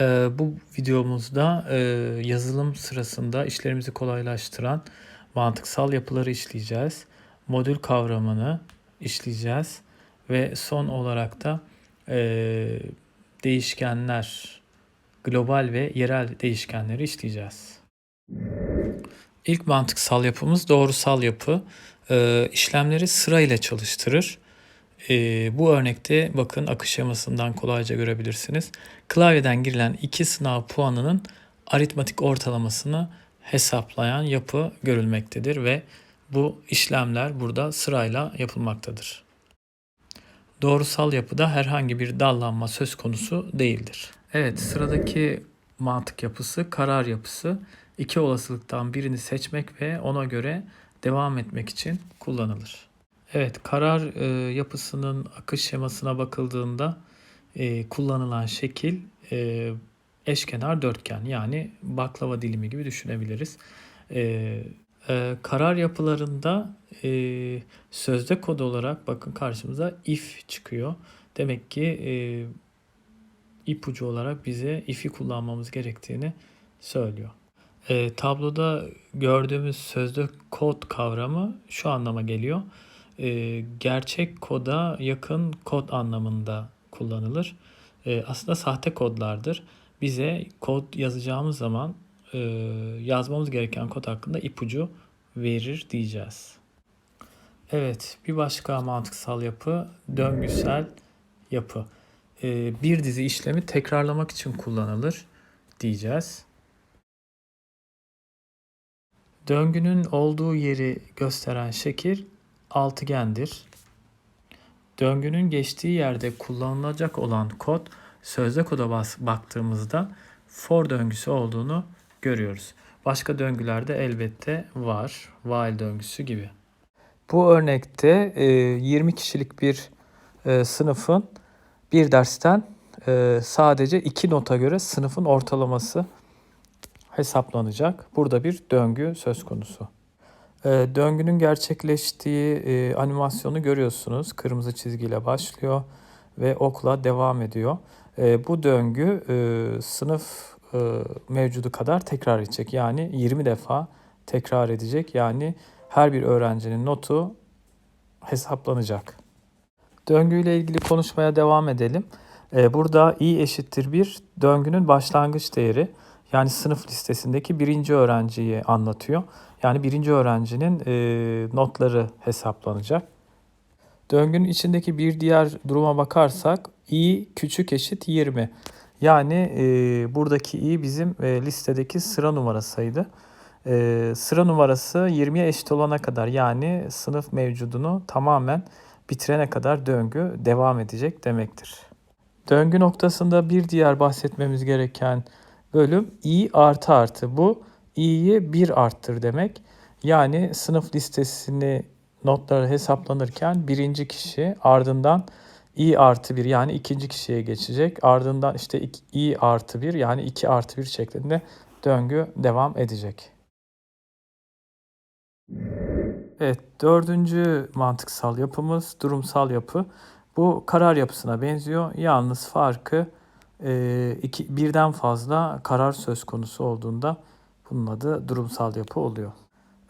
Ee, bu videomuzda e, yazılım sırasında işlerimizi kolaylaştıran mantıksal yapıları işleyeceğiz. Modül kavramını işleyeceğiz ve son olarak da e, değişkenler, global ve yerel değişkenleri işleyeceğiz. İlk mantıksal yapımız doğrusal yapı. E, işlemleri sırayla çalıştırır. E, bu örnekte bakın akış şemasından kolayca görebilirsiniz. Klavyeden girilen iki sınav puanının aritmatik ortalamasını hesaplayan yapı görülmektedir ve bu işlemler burada sırayla yapılmaktadır. Doğrusal yapıda herhangi bir dallanma söz konusu değildir. Evet sıradaki mantık yapısı karar yapısı. İki olasılıktan birini seçmek ve ona göre devam etmek için kullanılır. Evet, karar e, yapısının akış şemasına bakıldığında e, kullanılan şekil e, eşkenar dörtgen yani baklava dilimi gibi düşünebiliriz. E, e, karar yapılarında e, sözde kod olarak bakın karşımıza if çıkıyor. Demek ki e, ipucu olarak bize if'i kullanmamız gerektiğini söylüyor. E, tabloda gördüğümüz sözde kod kavramı şu anlama geliyor e, gerçek koda yakın kod anlamında kullanılır. E, aslında sahte kodlardır. Bize kod yazacağımız zaman e, yazmamız gereken kod hakkında ipucu verir diyeceğiz. Evet, bir başka mantıksal yapı döngüsel yapı. E, bir dizi işlemi tekrarlamak için kullanılır diyeceğiz. Döngünün olduğu yeri gösteren şekil altıgendir. Döngünün geçtiği yerde kullanılacak olan kod sözde koda baktığımızda for döngüsü olduğunu görüyoruz. Başka döngülerde elbette var. While döngüsü gibi. Bu örnekte 20 kişilik bir e, sınıfın bir dersten e, sadece iki nota göre sınıfın ortalaması hesaplanacak. Burada bir döngü söz konusu. Ee, döngünün gerçekleştiği e, animasyonu görüyorsunuz. Kırmızı çizgiyle başlıyor ve okla devam ediyor. E, bu döngü e, sınıf e, mevcudu kadar tekrar edecek. Yani 20 defa tekrar edecek. Yani her bir öğrencinin notu hesaplanacak. Döngüyle ilgili konuşmaya devam edelim. E, burada i eşittir bir döngünün başlangıç değeri. Yani sınıf listesindeki birinci öğrenciyi anlatıyor. Yani birinci öğrencinin e, notları hesaplanacak. Döngünün içindeki bir diğer duruma bakarsak i küçük eşit 20. Yani e, buradaki i bizim e, listedeki sıra numarasıydı. E, sıra numarası 20'ye eşit olana kadar yani sınıf mevcudunu tamamen bitirene kadar döngü devam edecek demektir. Döngü noktasında bir diğer bahsetmemiz gereken bölüm i artı artı. Bu i'yi 1 arttır demek. Yani sınıf listesini notları hesaplanırken birinci kişi ardından i artı 1 yani ikinci kişiye geçecek. Ardından işte i artı 1 yani 2 artı 1 şeklinde döngü devam edecek. Evet dördüncü mantıksal yapımız durumsal yapı. Bu karar yapısına benziyor. Yalnız farkı e, iki, birden fazla karar söz konusu olduğunda bunun adı durumsal yapı oluyor.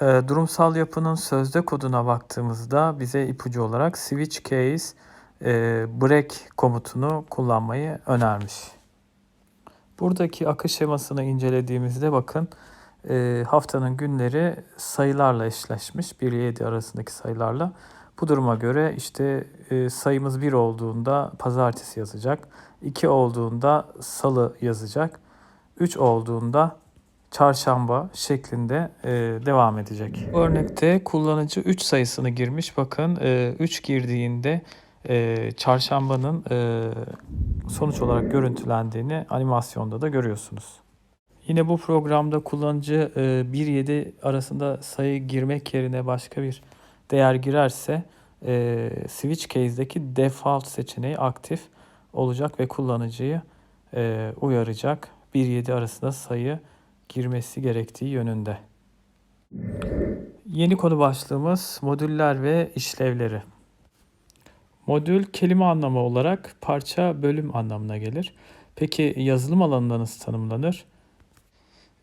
E, durumsal yapının sözde koduna baktığımızda bize ipucu olarak switch case e, break komutunu kullanmayı önermiş. Buradaki akış şemasını incelediğimizde bakın e, haftanın günleri sayılarla eşleşmiş. 1 ile 7 arasındaki sayılarla. Bu duruma göre işte e, sayımız 1 olduğunda pazartesi yazacak. 2 olduğunda salı yazacak. 3 olduğunda çarşamba şeklinde e, devam edecek. Örnekte kullanıcı 3 sayısını girmiş. Bakın e, 3 girdiğinde e, çarşambanın sonuç olarak görüntülendiğini animasyonda da görüyorsunuz. Yine bu programda kullanıcı e, 1-7 arasında sayı girmek yerine başka bir değer girerse e, switch case'deki default seçeneği aktif olacak ve kullanıcıyı e, uyaracak. 1-7 arasında sayı girmesi gerektiği yönünde. Yeni konu başlığımız modüller ve işlevleri. Modül kelime anlamı olarak parça bölüm anlamına gelir. Peki yazılım alanında nasıl tanımlanır?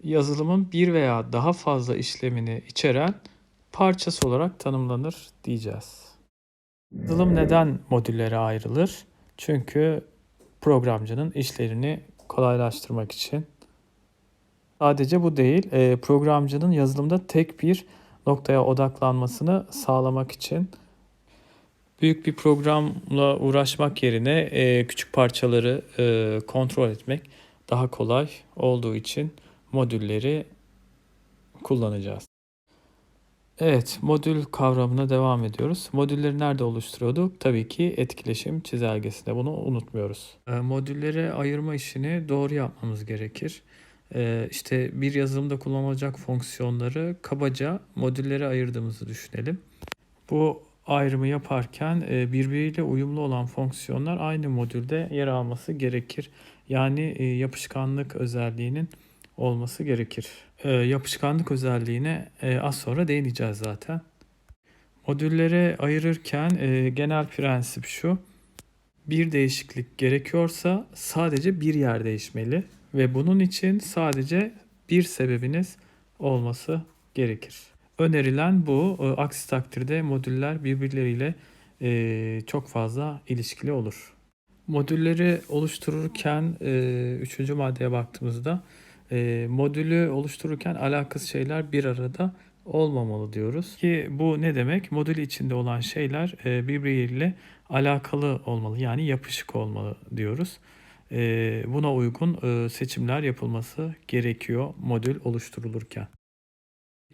Yazılımın bir veya daha fazla işlemini içeren parçası olarak tanımlanır diyeceğiz. Yazılım neden modüllere ayrılır? Çünkü programcının işlerini kolaylaştırmak için. Sadece bu değil, e, programcının yazılımda tek bir noktaya odaklanmasını sağlamak için büyük bir programla uğraşmak yerine e, küçük parçaları e, kontrol etmek daha kolay olduğu için modülleri kullanacağız. Evet, modül kavramına devam ediyoruz. Modülleri nerede oluşturuyorduk? Tabii ki etkileşim çizelgesinde. Bunu unutmuyoruz. E, modüllere ayırma işini doğru yapmamız gerekir. E, işte bir yazılımda kullanılacak fonksiyonları kabaca modüllere ayırdığımızı düşünelim. Bu ayrımı yaparken e, birbiriyle uyumlu olan fonksiyonlar aynı modülde yer alması gerekir. Yani e, yapışkanlık özelliğinin olması gerekir. E, yapışkanlık özelliğine az sonra değineceğiz zaten. Modüllere ayırırken genel prensip şu. Bir değişiklik gerekiyorsa sadece bir yer değişmeli ve bunun için sadece bir sebebiniz olması gerekir. Önerilen bu. E, aksi takdirde modüller birbirleriyle e, çok fazla ilişkili olur. Modülleri oluştururken e, üçüncü maddeye baktığımızda modülü oluştururken alakasız şeyler bir arada olmamalı diyoruz. Ki bu ne demek? Modül içinde olan şeyler birbiriyle alakalı olmalı yani yapışık olmalı diyoruz. Buna uygun seçimler yapılması gerekiyor modül oluşturulurken.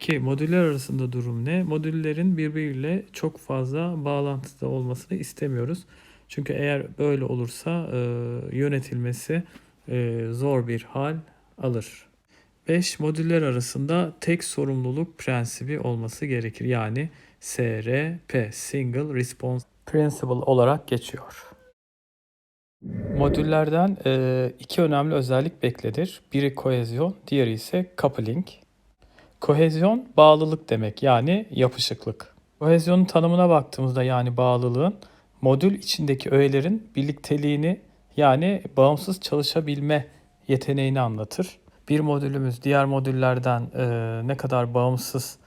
Ki modüller arasında durum ne? Modüllerin birbiriyle çok fazla bağlantıda olmasını istemiyoruz. Çünkü eğer böyle olursa e, yönetilmesi e, zor bir hal alır. 5 modüller arasında tek sorumluluk prensibi olması gerekir. Yani SRP Single Response Principle olarak geçiyor. Modüllerden e, iki önemli özellik beklenir. Biri kohezyon, diğeri ise coupling. Kohezyon bağlılık demek yani yapışıklık. Kohezyonun tanımına baktığımızda yani bağlılığın modül içindeki öğelerin birlikteliğini yani bağımsız çalışabilme yeteneğini anlatır. Bir modülümüz diğer modüllerden e, ne kadar bağımsız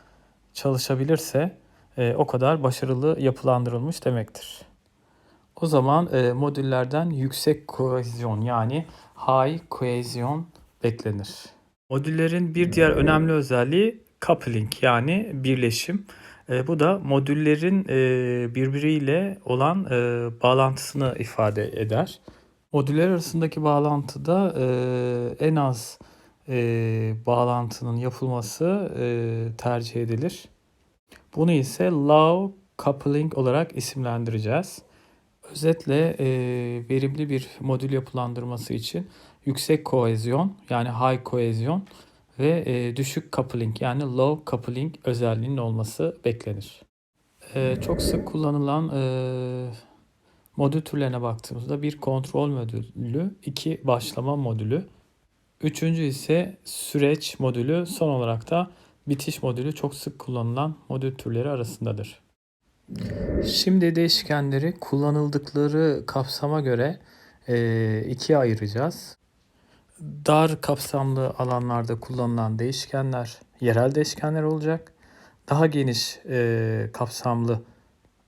çalışabilirse e, o kadar başarılı yapılandırılmış demektir. O zaman e, modüllerden yüksek kohezyon yani high cohesion beklenir. Modüllerin bir diğer önemli özelliği coupling yani birleşim. E, bu da modüllerin e, birbiriyle olan e, bağlantısını ifade eder. Modüller arasındaki bağlantıda e, en az e, bağlantının yapılması e, tercih edilir. Bunu ise low coupling olarak isimlendireceğiz. Özetle e, verimli bir modül yapılandırması için yüksek kohezyon yani high kohezyon ve e, düşük coupling yani low coupling özelliğinin olması beklenir. E, çok sık kullanılan e, modül türlerine baktığımızda bir kontrol modülü, iki başlama modülü, üçüncü ise süreç modülü, son olarak da bitiş modülü çok sık kullanılan modül türleri arasındadır. Şimdi değişkenleri kullanıldıkları kapsama göre e, ikiye ayıracağız dar kapsamlı alanlarda kullanılan değişkenler yerel değişkenler olacak. Daha geniş e, kapsamlı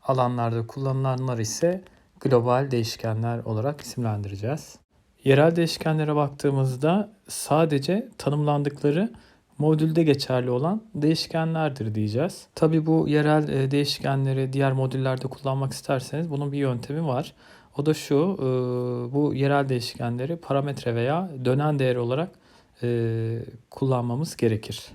alanlarda kullanılanlar ise global değişkenler olarak isimlendireceğiz. Yerel değişkenlere baktığımızda sadece tanımlandıkları modülde geçerli olan değişkenlerdir diyeceğiz. Tabi bu yerel e, değişkenleri diğer modüllerde kullanmak isterseniz bunun bir yöntemi var. O da şu, e, bu yerel değişkenleri parametre veya dönen değer olarak e, kullanmamız gerekir.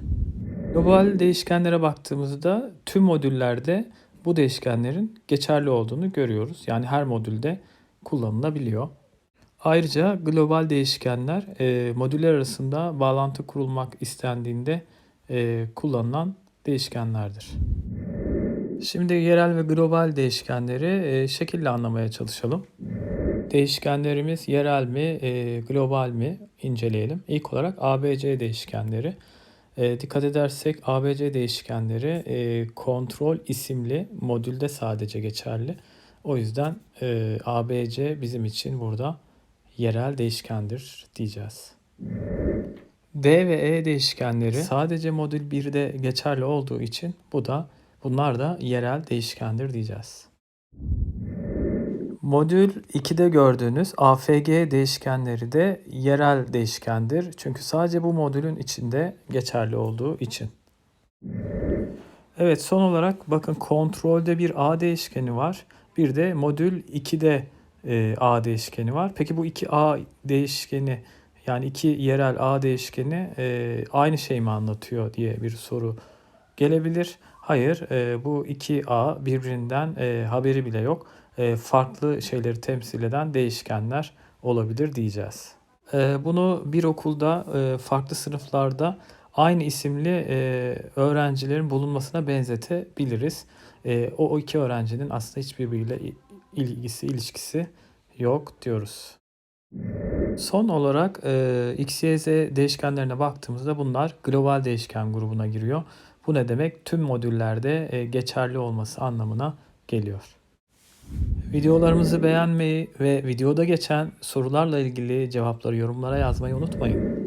Global değişkenlere baktığımızda tüm modüllerde bu değişkenlerin geçerli olduğunu görüyoruz. Yani her modülde kullanılabiliyor. Ayrıca global değişkenler e, modüller arasında bağlantı kurulmak istendiğinde kullanılan değişkenlerdir. Şimdi yerel ve global değişkenleri e, şekille anlamaya çalışalım. Değişkenlerimiz yerel mi, e, global mi inceleyelim. İlk olarak ABC değişkenleri. E, dikkat edersek ABC değişkenleri e, kontrol isimli modülde sadece geçerli. O yüzden e, ABC bizim için burada yerel değişkendir diyeceğiz. D ve E değişkenleri sadece modül 1'de geçerli olduğu için bu da bunlar da yerel değişkendir diyeceğiz. Modül 2'de gördüğünüz AFG değişkenleri de yerel değişkendir. Çünkü sadece bu modülün içinde geçerli olduğu için. Evet son olarak bakın kontrolde bir A değişkeni var. Bir de modül 2'de e, A değişkeni var. Peki bu iki A değişkeni yani iki yerel A değişkeni e, aynı şey mi anlatıyor diye bir soru gelebilir. Hayır e, bu iki A birbirinden e, haberi bile yok. E, farklı şeyleri temsil eden değişkenler olabilir diyeceğiz. E, bunu bir okulda e, farklı sınıflarda aynı isimli e, öğrencilerin bulunmasına benzetebiliriz. E, o, o iki öğrencinin aslında hiçbirbiriyle il- ilgisi, ilişkisi yok diyoruz. Son olarak e, x, y, z değişkenlerine baktığımızda bunlar global değişken grubuna giriyor. Bu ne demek? Tüm modüllerde e, geçerli olması anlamına geliyor. Videolarımızı beğenmeyi ve videoda geçen sorularla ilgili cevapları yorumlara yazmayı unutmayın.